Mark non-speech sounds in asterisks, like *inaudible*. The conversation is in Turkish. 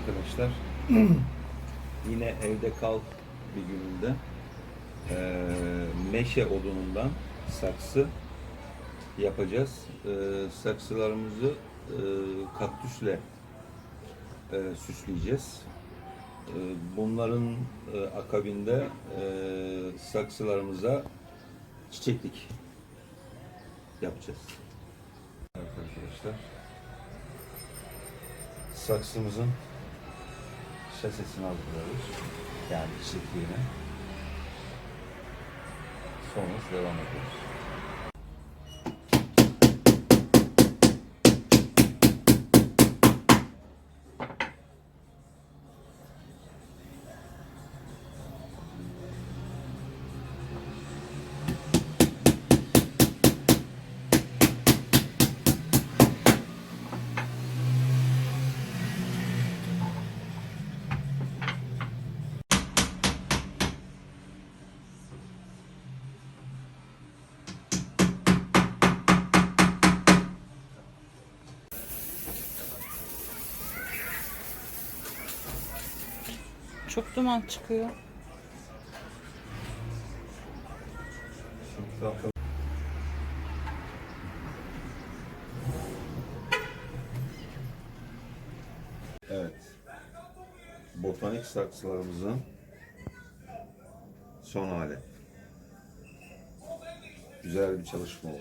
arkadaşlar. *clears throat* Yine evde kal bir gününde eee, meşe odunundan saksı yapacağız. Eee, saksılarımızı eee, kaktüsle eee, süsleyeceğiz. Eee, bunların eee, akabinde eee, saksılarımıza çiçeklik yapacağız. Evet arkadaşlar. Saksımızın şasesini hazırlıyoruz. Yani çiftliğine. Sonra devam ediyoruz. Çok duman çıkıyor. Evet. Botanik saksılarımızın son hali. Güzel bir çalışma oldu.